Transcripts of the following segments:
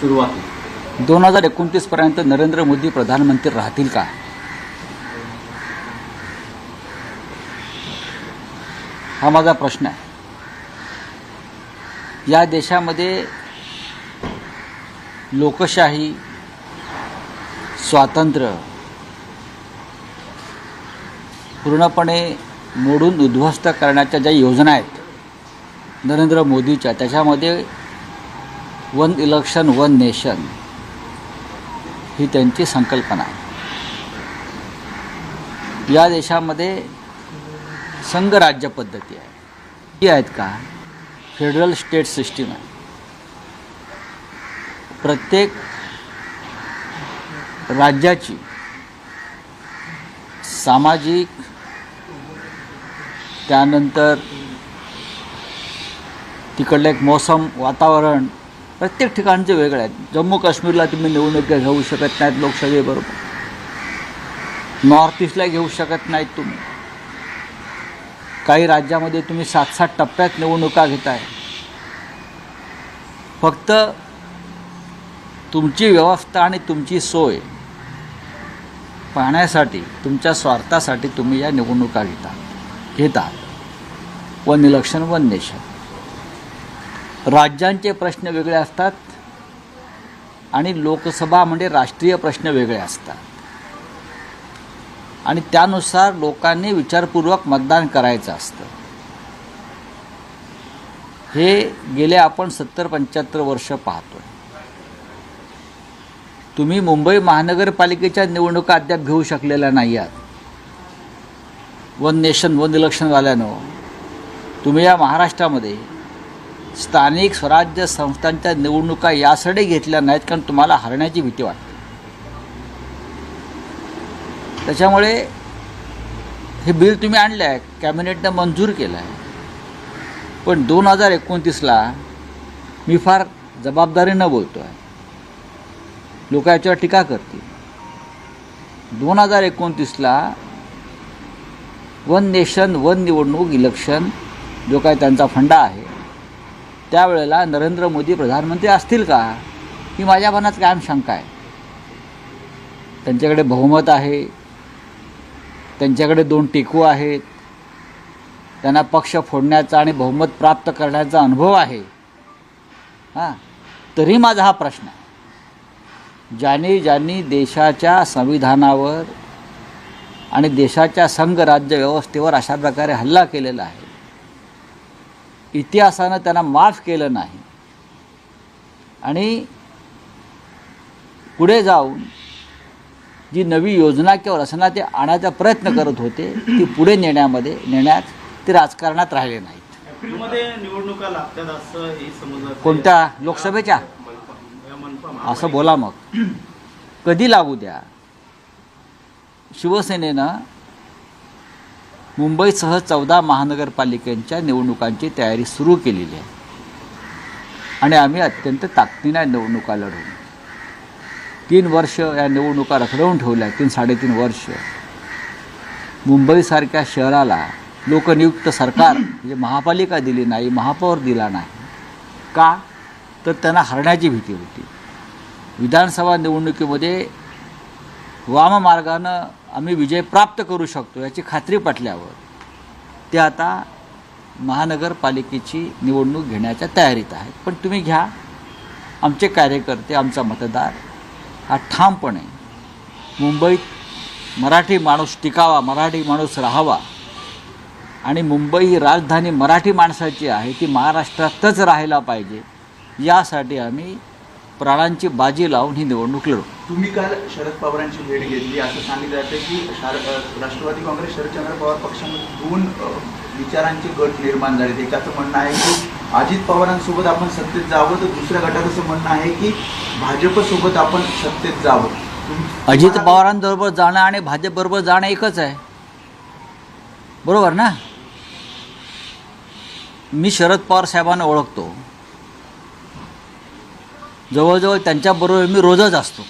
सुरुवात दोन हजार एकोणतीस पर्यंत नरेंद्र मोदी प्रधानमंत्री राहतील का? हा माझा प्रश्न आहे. या देशामध्ये लोकशाही स्वातंत्र्य पूर्णपणे मोडून उद्ध्वस्त करण्याच्या ज्या योजना आहेत नरेंद्र मोदीच्या त्याच्यामध्ये वन इलेक्शन वन नेशन ही त्यांची संकल्पना. आहे या देशामध्ये संघराज्य पद्धती आहे. ती आहेत का? फेडरल स्टेट सिस्टीम आहे. प्रत्येक राज्याची सामाजिक त्यानंतर तिकडलं एक मौसम वातावरण प्रत्येक ठिकाणचे वेगळे आहेत. जम्मू काश्मीरला तुम्ही निवडणुका घेऊ शकत नाहीत लोकसभेबरोबर. नॉर्थ ईस्टला घेऊ शकत नाहीत तुम्ही. काही राज्यामध्ये तुम्ही सात सात टप्प्यात निवडणुका घेताय. फक्त तुमची व्यवस्था आणि तुमची सोय पाहण्यासाठी तुमच्या स्वार्थासाठी तुम्ही या निवडणुका घेता घेता. One election one nation. राज्यांचे प्रश्न वेगळे असतात आणि लोकसभा म्हणजे राष्ट्रीय प्रश्न वेगळे असतात. आणि त्यानुसार लोकांनी विचारपूर्वक मतदान करायचं असतं. हे गेले आपण सत्तर पंच्याहत्तर वर्ष पाहतो तुम्ही मुंबई महानगरपालिकेच्या निवडणुका अद्याप घेऊ शकलेल्या नाही आहात वन नेशन वन इलेक्शन झाल्यानं. तुम्ही या महाराष्ट्रामध्ये स्थानिक स्वराज्य संस्थांच्या निवडणुका यासाठी घेतल्या नाहीत कारण तुम्हाला हरण्याची भीती वाटते. त्याच्यामुळे हे बिल तुम्ही आणलं आहे कॅबिनेटनं मंजूर केलं आहे पण दोन हजार एकोणतीसला मी फार जबाबदारीनं बोलतो आहे लोक याच्यावर टीका करतील. दोन हजार एकोणतीसला वन नेशन वन निवडणूक इलेक्शन जो काय त्यांचा फंडा आहे त्यावेळेला नरेंद्र मोदी प्रधानमंत्री असतील का? ही माझ्या मनात कायम शंका आहे. त्यांच्याकडे बहुमत आहे. त्यांच्याकडे दोन टेकू आहेत. त्यांना पक्ष फोडण्याचा आणि बहुमत प्राप्त करण्याचा अनुभव आहे. हां तरी माझा हा प्रश्न आहे. ज्यांनी ज्यांनी देशाच्या संविधानावर आणि देशाच्या संघराज्य व्यवस्थेवर अशा प्रकारे हल्ला केलेला आहे इतिहासानं त्यांना माफ केलं नाही. आणि पुढे जाऊन जी नवी योजना किंवा रचना ते आणायचा प्रयत्न करत होते ती पुढे नेण्यामध्ये नेण्यात ते राजकारणात राहिले नाहीत. एप्रिलमध्ये निवडणुका लागतात असं समजलं कोणत्या? लोकसभेच्या? असं बोला मग. कधी लागू द्या? शिवसेनेनं मुंबईसह चौदा महानगरपालिकांच्या निवडणुकांची तयारी सुरू केलेली आहे. आणि आम्ही अत्यंत ताकदीनं निवडणुका लढवू. तीन वर्ष या निवडणुका रखडवून ठेवल्या तीन साडेतीन वर्ष. मुंबईसारख्या शहराला लोकनियुक्त सरकार म्हणजे महापालिका दिली नाही महापौर दिला नाही. का? तर त्यांना हरण्याची भीती होती. विधानसभा निवडणुकीमध्ये वाममार्गानं आम्ही विजय प्राप्त करू शकतो याची खात्री पटल्यावर ते आता महानगरपालिकेची निवडणूक घेण्याच्या तयारीत आहेत. पण तुम्ही घ्या आमचे कार्यकर्ते आमचा मतदार हा ठामपणे मुंबईत मराठी माणूस टिकावा मराठी माणूस राहावा आणि मुंबई ही राजधानी मराठी माणसाची आहे ती महाराष्ट्रातच राहायला पाहिजे यासाठी आम्ही प्राणांची बाजी लावून ही निवडणूक लढू तुम्ही काल शरद पवारांची भेट घेतली असं सांगितलं जातं की शार- राष्ट्रवादी काँग्रेस शरदचंद्र पवार पक्षामध्ये दोन विचारांचे गट निर्माण झालेत एकाचं म्हणणं आहे की अजित पवारांसोबत आपण सत्तेत जावं तर दुसऱ्या गटाचं असं म्हणणं आहे की भाजपसोबत आपण सत्तेत जावं. अजित पवारांबरोबर जाणं आणि भाजपबरोबर जाणं एकच आहे. बरोबर ना? मी शरद पवार साहेबांना ओळखतो. जवळजवळ त्यांच्याबरोबर मी रोजच असतो.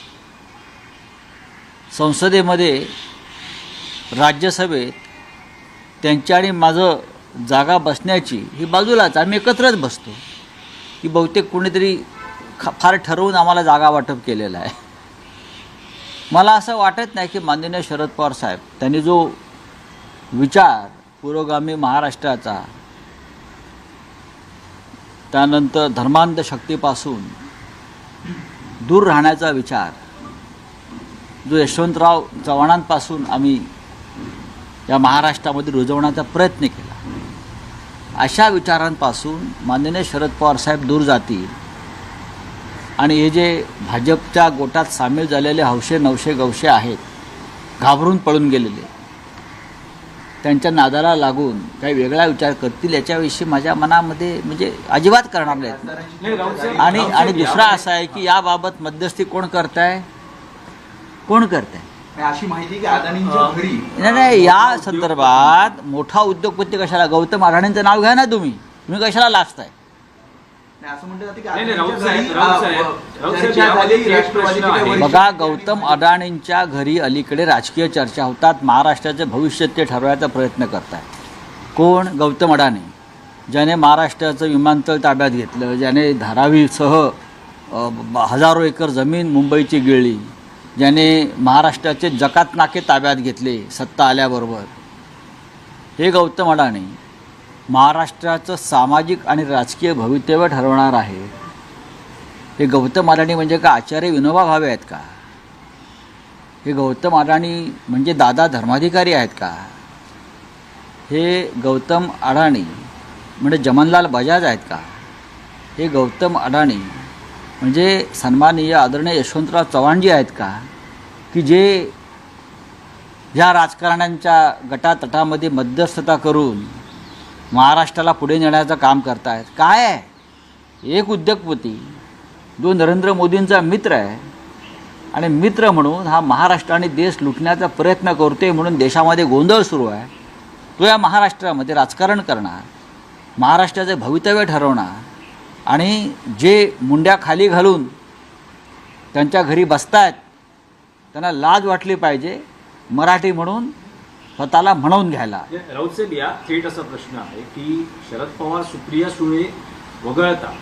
संसदेमध्ये राज्यसभेत त्यांच्या आणि माझं जागा बसण्याची ही बाजूलाच आम्ही एकत्रच बसतो. की बहुतेक कोणीतरी ख फार ठरवून आम्हाला जागा वाटप केलेलं आहे. मला असं वाटत नाही की माननीय शरद पवार साहेब त्यांनी जो विचार पुरोगामी महाराष्ट्राचा त्यानंतर धर्मांध शक्तीपासून दूर राहण्याचा विचार जो यशवंतराव चव्हाणांपासून आम्ही या महाराष्ट्रामध्ये रुजवण्याचा प्रयत्न केला. अशा विचारांपासून माननीय शरद पवार साहेब दूर जातील. आणि हे जे भाजपच्या गोटात सामील झालेले हौशे नवशे गवशे आहेत घाबरून पळून गेलेले त्यांच्या नादाला लागून काही वेगळा विचार करतील याच्याविषयी माझ्या मनामध्ये म्हणजे अजिबात करणार नाहीत. आणि आणि दुसरा असा आहे की याबाबत मध्यस्थी कोण करताय? कोण करताय? आणि अशी माहिती की अदानींच्या अं, घरी. नाही नाही या संदर्भात मोठा उद्योगपती कशाला? गौतम अडाणींचं नाव घ्या ना तुम्ही. तुम्ही कशाला लाजताय? वरिष्ठ बघा गौतम अडाणींच्या घरी अलीकडे राजकीय चर्चा होतात. महाराष्ट्राचं भविष्य ते ठरवायचा प्रयत्न करताय. कोण? गौतम अडाणी. ज्याने महाराष्ट्राचं विमानतळ ताब्यात घेतलं ज्याने धारावीसह हजारो एकर जमीन मुंबईची गिळली ज्याने महाराष्ट्राचे जकात नाके ताब्यात घेतले सत्ता आल्याबरोबर. हे गौतम अडाणी महाराष्ट्राचं सामाजिक आणि राजकीय भवितव्य ठरवणार आहे. हे गौतम अडाणी म्हणजे का आचार्य विनोबा भावे आहेत का? हे गौतम अडाणी म्हणजे दादा धर्माधिकारी आहेत का? हे गौतम अडाणी म्हणजे जमनलाल बजाज आहेत का? हे गौतम अडाणी म्हणजे सन्माननीय आदरणीय यशवंतराव चव्हाणजी आहेत का की जे ह्या राजकारण्यांच्या गटातटामध्ये मध्यस्थता करून महाराष्ट्राला पुढे नेण्याचं काम करतायत? काय आहे? एक उद्योगपती जो नरेंद्र मोदींचा मित्र आहे आणि मित्र म्हणून हा महाराष्ट्र आणि देश लुटण्याचा प्रयत्न करतोय म्हणून देशामध्ये गोंधळ सुरू आहे तो या महाराष्ट्रामध्ये राजकारण करणार महाराष्ट्राचे भवितव्य ठरवणार आणि जे मुंड्या खाली घालून त्यांच्या घरी बसतायत त्यांना लाज वाटली पाहिजे मराठी म्हणून स्वतःला म्हणवून घ्यायला. राऊत साहेब या थेट असा प्रश्न आहे की शरद पवार सुप्रिया सुळे वगळता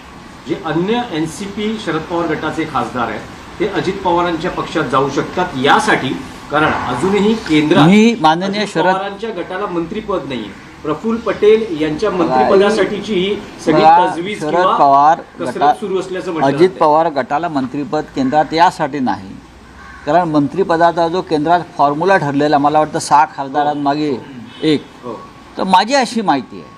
जे अन्य N C P Sharad Pawar गटाचे खासदार आहेत ते अजित पवारांच्या पक्षात जाऊ शकतात यासाठी कारण अजूनही केंद्रात मी माननीय शरद- पवारांच्या गटाला मंत्रीपद नाहीये. प्रफुल्ल पटेल यांच्या मंत्रिपदासाठीची ही सगळी तजवीज शरद किंवा पवार कसरत गटात सुरू असल्याचं म्हटलं अजित जातंय. पवार गटाला मंत्रिपद केंद्रात यासाठी नाही कारण मंत्रिपदाचा जो केंद्रात फॉर्म्युला ठरलेला मला वाटतं सहा खासदारांमागे एक हो. तर माझी अशी माहिती आहे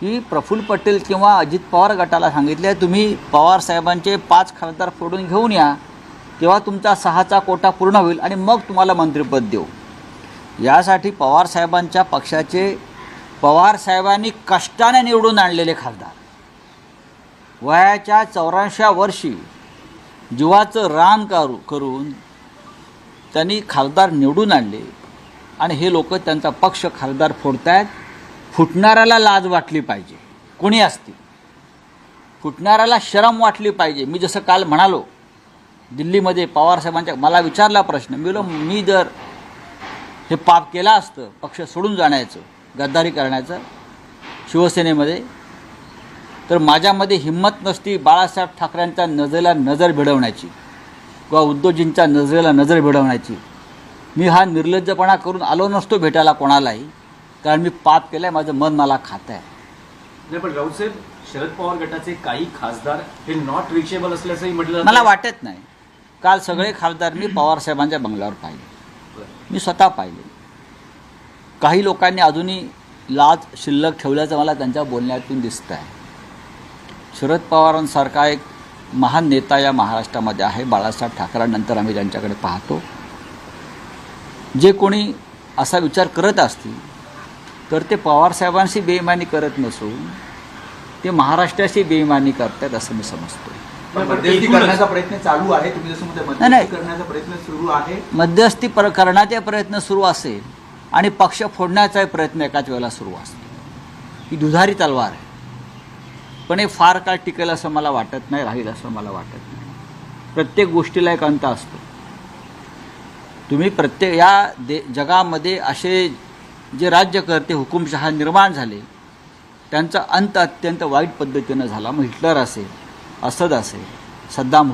की प्रफुल्ल पटेल किंवा अजित पवार गटाला सांगितले तुम्ही पवार साहेबांचे पाच खासदार फोडून घेऊन या तेव्हा तुमचा सहाचा कोटा पूर्ण होईल आणि मग तुम्हाला मंत्रिपद देऊ यासाठी पवार साहेबांच्या पक्षाचे पवार साहेबांनी कष्टाने निवडून आणलेले खासदार. वयाच्या चौऱ्याऐंशी वर्षी जीवाचं रान करू करून त्यांनी खासदार निवडून आणले आणि हे लोक त्यांचा पक्ष खासदार फोडतायत. फुटणाऱ्याला लाज वाटली पाहिजे. कोणी असतील? फुटणाऱ्याला शरम वाटली पाहिजे. मी जसं काल म्हणालो दिल्लीमध्ये पवारसाहेबांच्या मला विचारला प्रश्न मी मी जर हे पाप केला असतं पक्ष सोडून जाण्याचं गद्दारी करण्याचं शिवसेनेमध्ये. तर माझ्यामध्ये हिंमत नसती बाळासाहेब ठाकरेंच्या नजरेला नजर भिडवण्याची किंवा उद्धवजींच्या नजरेला नजर भिडवण्याची. मी हा निर्लज्जपणा करून आलो नसतो भेटायला कोणालाही कारण मी पाप केलं आहे माझं मन मला खातं आहे नाही पण राऊत साहेब शरद पवार गटाचे काही खासदार हे नॉट रिचेबल असल्याचंही म्हटलं. मला वाटत नाही. काल सगळे खासदार मी पवारसाहेबांच्या बंगल्यावर पाहिले. मी स्वतः पाहिले. काही लोकांनी अजूनही लाज शिल्लक ठेवल्याचं मला त्यांच्या बोलण्यातून दिसतं आहे शरद पवारांसारखा एक महान नेता या महाराष्ट्रामध्ये आहे. बाळासाहेब ठाकरेंनंतर आम्ही त्यांच्याकडे पाहतो. जे कोणी असा विचार करत असतील तर ते पवारसाहेबांशी बेईमानी करत नसून ते महाराष्ट्राशी बेईमानी करतात असं मी समजतो करण्याचा प्रयत्न चालू आहे. तुम्ही जसं करण्याचा प्रयत्न सुरू आहे. मध्यस्थी पर करण्याचा प्रयत्न सुरू असेल आणि पक्ष फोडण्याचाही प्रयत्न एकाच वेळेला सुरू असतो. ही दुधारी तलवार आहे. पण हे फार काळ टिकेल असं मला वाटत नाही राहील असं मला वाटत नाही. प्रत्येक गोष्टीला एक अंत असतो. तुम्ही प्रत्येक या दे जगामध्ये असे जे राज्यकर्ते हुकुमशहा निर्माण झाले त्यांचा अंत अत्यंत वाईट पद्धतीनं झाला. मग हिटलर असेल असद असेल सद्दाम